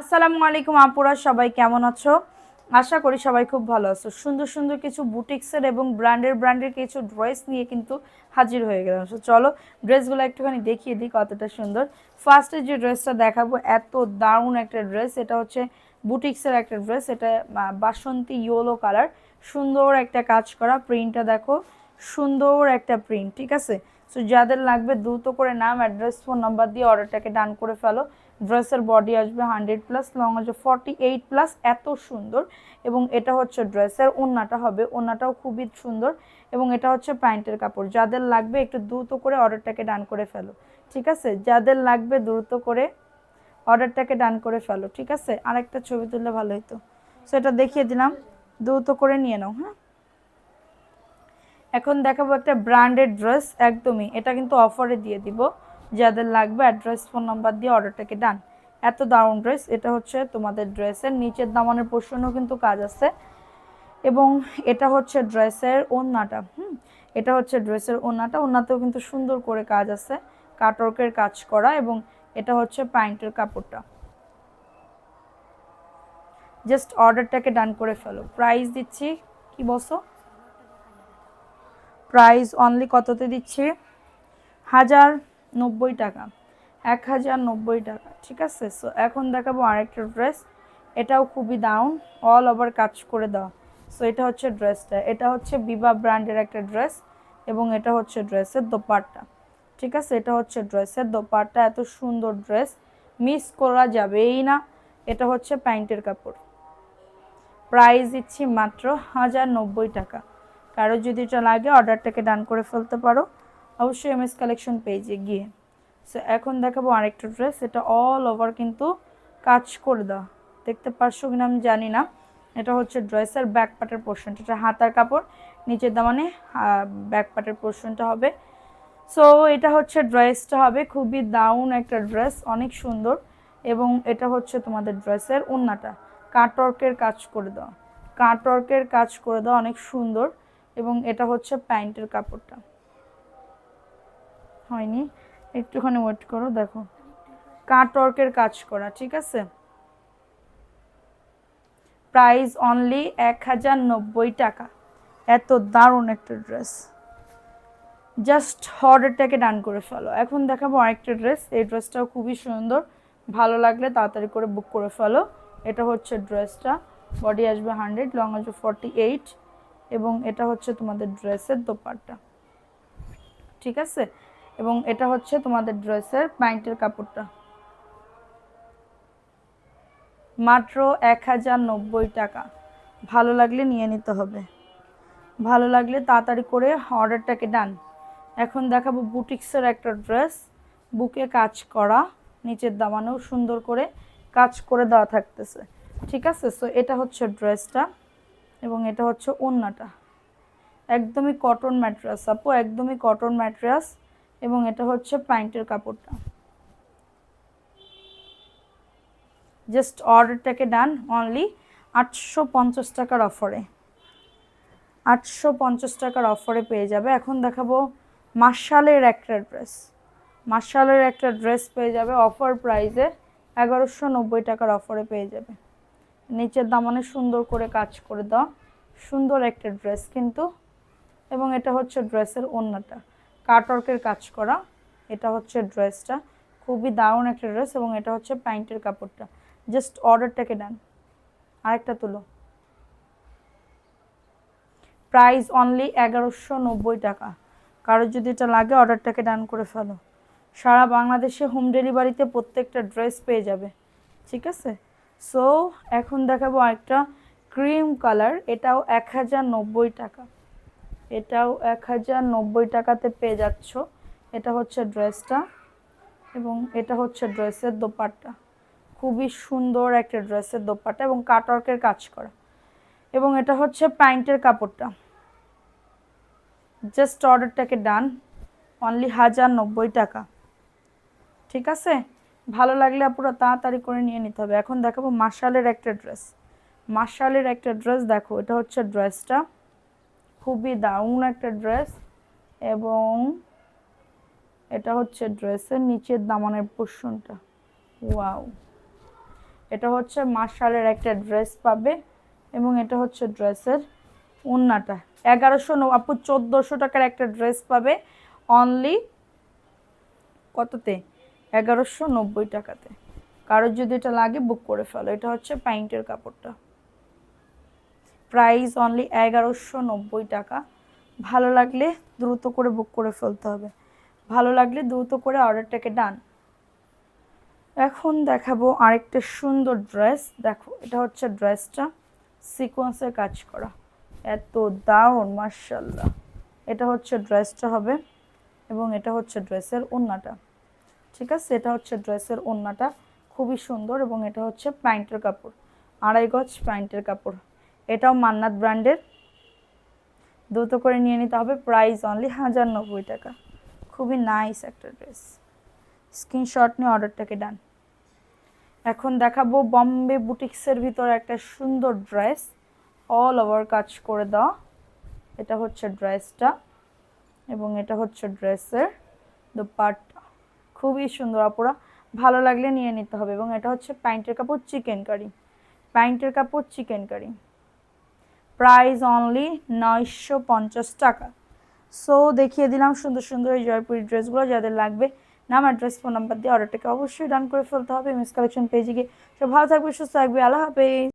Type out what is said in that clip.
আসসালামু আলাইকুম আপুরা সবাই কেমন আছো? আশা করি সবাই খুব ভালো আছো। সুন্দর সুন্দর কিছু বুটিক্সের এবং ব্র্যান্ডের ব্র্যান্ডের কিছু ড্রেস নিয়ে কিন্তু হাজির হয়ে গেলাম। So, চলো ড্রেসগুলো একটুখানি দেখিয়ে দিই কতটা সুন্দর। ফার্স্টে যে ড্রেসটা দেখাবো এত দারুণ একটা ড্রেস। এটা হচ্ছে বুটিক্সের একটা ড্রেস। এটা বাসন্তী ইয়েলো কালার। সুন্দর একটা কাজ করা প্রিন্টটা দেখো। সুন্দর একটা প্রিন্ট ঠিক আছে? সো যাদের লাগবে দ্রুত করে নাম অ্যাড্রেস ফোন নাম্বার দিয়ে অর্ডারটাকে ডান করে ফেলো। ড্রেসের বডি আসবে হান্ড্রেড প্লাস, লং আসবে ফর্টি এইট প্লাস, এত সুন্দর। এবং এটা হচ্ছে ড্রেসের ওন্নাটা হবে, ওন্নাটাও খুবই সুন্দর। এবং এটা হচ্ছে প্যান্টের কাপড়, যাদের লাগবে একটু দ্রুত করে অর্ডারটাকে ডান করে ফেলো, ঠিক আছে? যাদের লাগবে দ্রুত করে অর্ডারটাকে ডান করে ফেলো, ঠিক আছে? আরেকটা ছবি তুললে ভালো হতো সো এটা দেখিয়ে দিলাম, দ্রুত করে নিয়ে নাও হ্যাঁ? এখন দেখাবো একটা ব্র্যান্ডেড ড্রেস, একদমই। এটা কিন্তু অফারে দিয়ে দিব। যাদের লাগবে অ্যাড্রেস ফোন নাম্বার দিয়ে অর্ডারটাকে ডান এত দারুণ ড্রেস এটা হচ্ছে তোমাদের ড্রেসের নিচের দামানের পোর্শনও কিন্তু কাজ আছে। এবং এটা হচ্ছে ড্রেসের ওন্নাটা, হুম? এটা হচ্ছে ড্রেসের ওন্নাটা, ওন্নাতেও কিন্তু সুন্দর করে কাজ আছে। কাটওয়ার্কের কাজ করা এবং এটা হচ্ছে প্যান্টের কাপড়টা। জাস্ট অর্ডারটাকে ডান করে ফেলো। প্রাইস দিচ্ছি, কি বসো প্রাইস অনলি কততে দিচ্ছি? হাজার নব্বই টাকা, এক হাজার নব্বই টাকা, ঠিক আছে? সো এখন দেখাবো আরেকটা ড্রেস এটাও খুবই দাউন অল ওভার কাজ করে দেওয়া। সো এটা হচ্ছে ড্রেসটা এটা হচ্ছে বিবা ব্র্যান্ডের একটা ড্রেস এবং এটা হচ্ছে ড্রেসের দোপাট্টা, ঠিক আছে? এটা হচ্ছে ড্রেসের দোপাট্টা, এত সুন্দর ড্রেস মিস করা যাবেই না। এটা হচ্ছে প্যান্টের কাপড়। প্রাইস দিচ্ছি মাত্র হাজার নব্বই টাকা। কারও যদি এটা লাগে অর্ডারটাকে ডান করে ফেলতে পারো। অবশ্যই এম এস কালেকশন পেজে গিয়ে। সো এখন দেখাবো আরেকটা ড্রেস এটা অল ওভার কিন্তু কাজ করে দেওয়া। দেখতে পারছ কিনা আমি জানি না। এটা হচ্ছে ড্রেসের ব্যাক পার্টের পোর্শনটা এটা হাতার কাপড়। নিচের দামানে ব্যাক পার্টের পোর্শনটা হবে। সো এটা হচ্ছে ড্রেসটা হবে, খুবই দাউন একটা ড্রেস অনেক সুন্দর। এবং এটা হচ্ছে তোমাদের ড্রেসের ওন্নাটা। কাটওয়ার্কের কাজ করে দেওয়া। কাটওয়ার্কের কাজ করে দেওয়া অনেক সুন্দর। এবং এটা হচ্ছে প্যান্টের কাপড়টা। হয়নি। একটুখানি ওয়েট করো, দেখো। কাটওয়ার্কের কাজ করা, ঠিক আছে? প্রাইস অনলি এক হাজার নব্বই টাকা। এত দারুণ একটা ড্রেস জাস্ট অর্ডারটাকে ডান করে ফেলো। এখন দেখাবো আরেকটা ড্রেস এই ড্রেসটাও খুবই সুন্দর। ভালো লাগলে তাড়াতাড়ি করে বুক করে ফেলো। এটা হচ্ছে ড্রেসটা বডি আসবে হান্ড্রেড লং আসবে ফর্টি এইট এবং এটা হচ্ছে তোমাদের ড্রেসের দোপাট্টা। ঠিক আছে? এবং এটা হচ্ছে তোমাদের ড্রেসের প্যান্টের কাপড়টা। মাত্র এক হাজার নব্বই টাকা। ভালো লাগলে নিয়ে নিতে হবে। ভালো লাগলে তাড়াতাড়ি করে অর্ডারটাকে ডান। এখন দেখাবো বুটিক্সের একটা ড্রেস। বুকে কাজ করা, নিচের দামানেও সুন্দর করে কাজ করে দেওয়া থাকতেছে। ঠিক আছে? সো এটা হচ্ছে ড্রেসটা এবং এটা হচ্ছে ওন্নাটা। একদমই কটন ম্যাট্রাস আপু, একদমই কটন ম্যাট্রাস এবং এটা হচ্ছে প্যান্টের কাপড়টা। জাস্ট অর্ডারটাকে ডান অনলি আটশো পঞ্চাশ টাকার অফারে আটশো পঞ্চাশ টাকার অফারে পেয়ে যাবে। এখন দেখাবো মার্শালের একটা ড্রেস মার্শালের একটা ড্রেস পেয়ে যাবে অফার প্রাইসে এগারোশো নব্বই টাকার অফারে পেয়ে যাবে। নিচের দাম দামানে সুন্দর করে কাজ করে দাও। সুন্দর একটা ড্রেস কিন্তু। এবং এটা হচ্ছে ড্রেসের ওন্নাটা। কাটওয়ার্কের কাজ করা। এটা হচ্ছে ড্রেসটা। খুবই দারুণ একটা ড্রেস এবং এটা হচ্ছে প্যান্টের কাপড়টা। জাস্ট অর্ডারটাকে ডান আরেকটা তুলো। প্রাইস অনলি এগারোশো নব্বই টাকা। কারোর যদি এটা লাগে, অর্ডারটাকে ডান করে ফেলো। সারা বাংলাদেশে হোম ডেলিভারিতে প্রত্যেকটা ড্রেস পেয়ে যাবে। ঠিক আছে? সো, এখন দেখাবো একটা ক্রিম কালার। এটাও এক হাজার নব্বই টাকা। এটাও এক হাজার নব্বই টাকাতে পেয়ে যাচ্ছ। এটা হচ্ছে ড্রেসটা এবং এটা হচ্ছে ড্রেসের দোপাট্টা। খুবই সুন্দর একটা ড্রেসের দোপাট্টা এবং কাটওয়ার্কের কাজ করা। এবং এটা হচ্ছে প্যান্টের কাপড়টা। জাস্ট অর্ডারটাকে ডান অনলি হাজার নব্বই টাকা। ঠিক আছে? ভালো লাগলে পুরো তাড়াতাড়ি করে নিয়ে নিতে হবে। এখন দেখাবো মার্শালের একটা ড্রেস। মার্শালের একটা ড্রেস দেখো, এটা হচ্ছে ড্রেসটা। খুবই দারুণ একটা ড্রেস এবং এটা হচ্ছে ড্রেসের নিচের দামানের পোর্শনটা। ওয়াও। এটা হচ্ছে মার্শালের একটা ড্রেস পাবে এবং এটা হচ্ছে ড্রেসের ওন্নাটা। এগারোশো আপু চোদ্দোশো টাকার একটা ড্রেস পাবে অনলি কততে? এগারোশো নব্বই টাকাতে। কারোর যদি এটা লাগে বুক করে ফেলো। এটা হচ্ছে প্যান্টের কাপড়টা। প্রাইস অনলি এগারোশো নব্বই টাকা। ভালো লাগলে দ্রুত করে বুক করে ফেলতে হবে। ভালো লাগলে দ্রুত করে অর্ডারটাকে ডান। এখন দেখাবো আরেকটা সুন্দর ড্রেস। দেখো, এটা হচ্ছে ড্রেসটা। সিকোয়েন্সের কাজ করা। এত দারুণ মার্শাল্লাহ এটা হচ্ছে ড্রেসটা হবে এবং এটা হচ্ছে ড্রেসের ওন্নাটা। ঠিক আছে? এটা হচ্ছে ড্রেসের ওন্নাটা। খুবই সুন্দর এবং এটা হচ্ছে প্যান্টের কাপড়। আড়াই গজ প্যান্টের কাপড়। এটাও মান্নাত ব্র্যান্ডের। দ্রুত করে নিয়ে নিতে হবে, প্রাইস অনলি হাজার নব্বই টাকা। খুবই নাইস একটা ড্রেস স্ক্রিনশট নিয়ে অর্ডারটাকে ডান। এখন দেখাবো বম্বে বুটিক্সের ভিতরে একটা সুন্দর ড্রেস অল ওভার কাজ করে দেওয়া। এটা হচ্ছে ড্রেসটা এবং এটা হচ্ছে ড্রেসের দোপাট্টা। খুবই সুন্দর অপরা ভালো লাগলে নিয়ে নিতে হবে এবং এটা হচ্ছে প্যান্টের কাপড় চিকেন কারি। প্যান্টের কাপড় চিকেন কারি। প্রাইস অনলি নয়শো পঞ্চাশ টাকা। সো দেখিয়ে দিলাম সুন্দর সুন্দর এই জয়পুরি ড্রেসগুলো, যাদের লাগবে নাম অ্যাড্রেস ফোন নাম্বার দিয়ে অর্ডারটাকে অবশ্যই ডান করে ফেলতে হবে। মিস কালেকশন পেজে গিয়ে সব ভালো থাকবে, সুস্থ থাকবে। আল্লাহ হাফেজ।